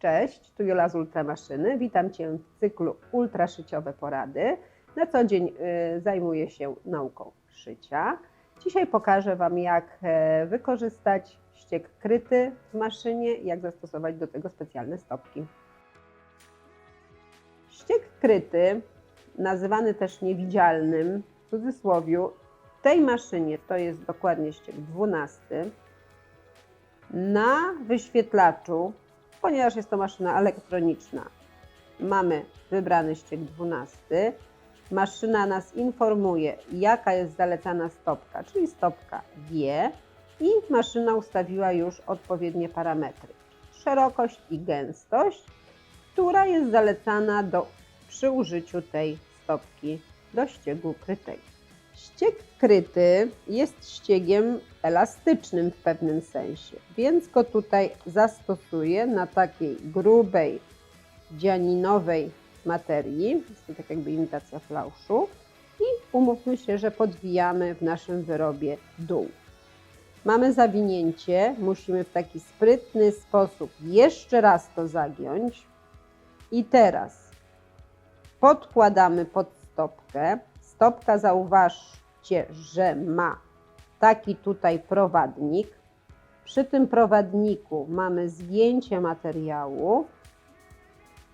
Cześć, tu Jola z Ultramaszyny. Witam Cię w cyklu Ultraszyciowe Porady. Na co dzień y, zajmuję się nauką szycia. Dzisiaj pokażę Wam, jak e, wykorzystać ściek kryty w maszynie jak zastosować do tego specjalne stopki. Ściek kryty, nazywany też niewidzialnym, w cudzysłowiu, w tej maszynie to jest dokładnie ściek 12. Na wyświetlaczu, ponieważ jest to maszyna elektroniczna, mamy wybrany ściek 12. Maszyna nas informuje, jaka jest zalecana stopka, czyli stopka G i maszyna ustawiła już odpowiednie parametry. Szerokość i gęstość, która jest zalecana do, przy użyciu tej stopki do ściegu krytego. Ścieg kryty jest ściegiem elastycznym w pewnym sensie, więc go tutaj zastosuję na takiej grubej, dzianinowej materii. Jest to tak jakby imitacja flauszu. I umówmy się, że podwijamy w naszym wyrobie dół. Mamy zawinięcie, musimy w taki sprytny sposób jeszcze raz to zagiąć. I teraz podkładamy pod stopkę. Stopka zauważcie, że ma taki tutaj prowadnik. Przy tym prowadniku mamy zgięcie materiału.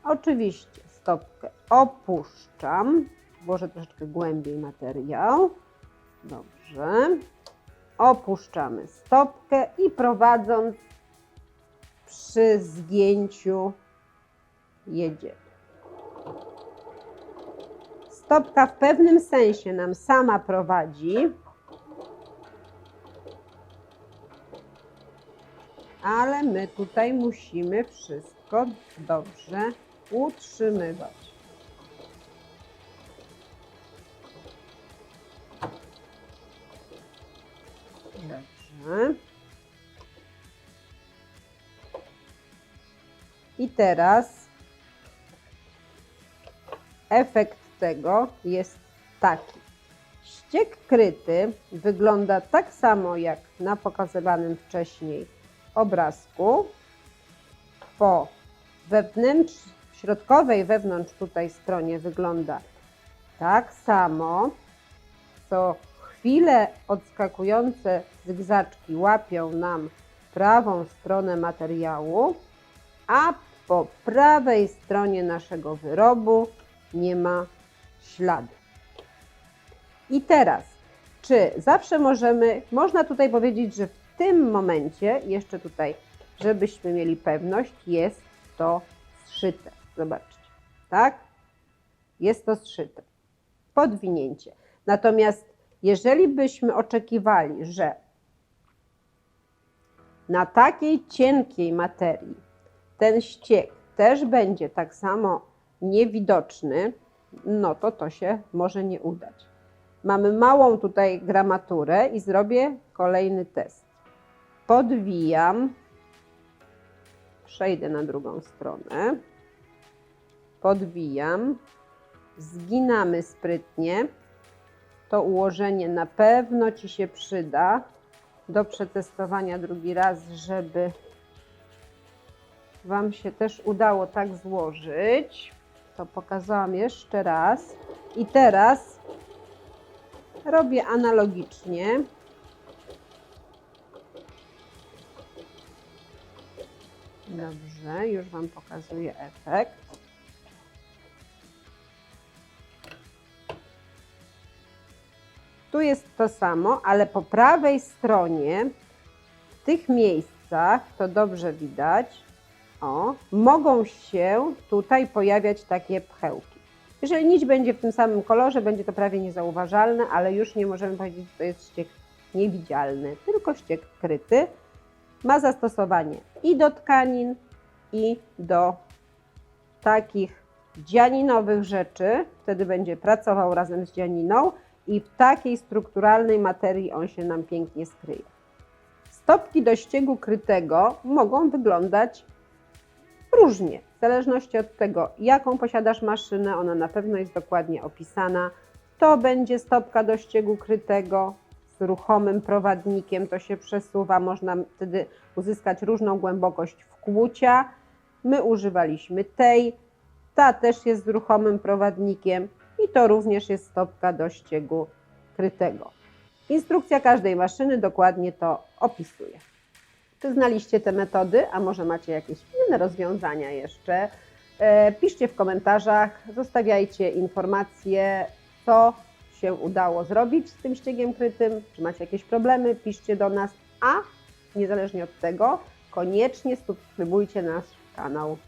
Oczywiście stopkę opuszczam. Włożę troszeczkę głębiej materiał. Dobrze. Opuszczamy stopkę i prowadząc przy zgięciu jedziemy. Stopka w pewnym sensie nam sama prowadzi, ale my tutaj musimy wszystko dobrze utrzymywać. Dobrze. I teraz efekt tego jest taki. Ściek kryty wygląda tak samo jak na pokazywanym wcześniej obrazku. Po wewnętrz, środkowej wewnątrz tutaj stronie wygląda tak samo, co chwilę odskakujące zygzaczki łapią nam prawą stronę materiału, a po prawej stronie naszego wyrobu nie ma śladu. I teraz, czy zawsze możemy, można tutaj powiedzieć, że w tym momencie, jeszcze tutaj, żebyśmy mieli pewność, jest to zszyte. Zobaczcie, tak? Jest to zszyte. Podwinięcie. Natomiast jeżeli byśmy oczekiwali, że na takiej cienkiej materii ten ściek też będzie tak samo niewidoczny, no to to się może nie udać. Mamy małą tutaj gramaturę i zrobię kolejny test. Podwijam, przejdę na drugą stronę, podwijam, zginamy sprytnie. To ułożenie na pewno Ci się przyda do przetestowania drugi raz, żeby Wam się też udało tak złożyć. To pokazałam jeszcze raz. I teraz robię analogicznie. Dobrze, już Wam pokazuję efekt. Tu jest to samo, ale po prawej stronie, w tych miejscach, to dobrze widać, o, mogą się tutaj pojawiać takie pchełki. Jeżeli nić będzie w tym samym kolorze, będzie to prawie niezauważalne, ale już nie możemy powiedzieć, że to jest ściek niewidzialny, tylko ściek kryty. Ma zastosowanie i do tkanin, i do takich dzianinowych rzeczy. Wtedy będzie pracował razem z dzianiną i w takiej strukturalnej materii on się nam pięknie skryje. Stopki do ściegu krytego mogą wyglądać różnie, w zależności od tego, jaką posiadasz maszynę, ona na pewno jest dokładnie opisana. To będzie stopka do ściegu krytego z ruchomym prowadnikiem, to się przesuwa, można wtedy uzyskać różną głębokość wkłucia. My używaliśmy tej. Ta też jest z ruchomym prowadnikiem i to również jest stopka do ściegu krytego. Instrukcja każdej maszyny dokładnie to opisuje. Czy znaliście te metody, a może macie jakieś inne rozwiązania jeszcze? E, Piszcie w komentarzach, zostawiajcie informacje, co się udało zrobić z tym ściegiem krytym, czy macie jakieś problemy, piszcie do nas, a niezależnie od tego, koniecznie subskrybujcie nasz kanał.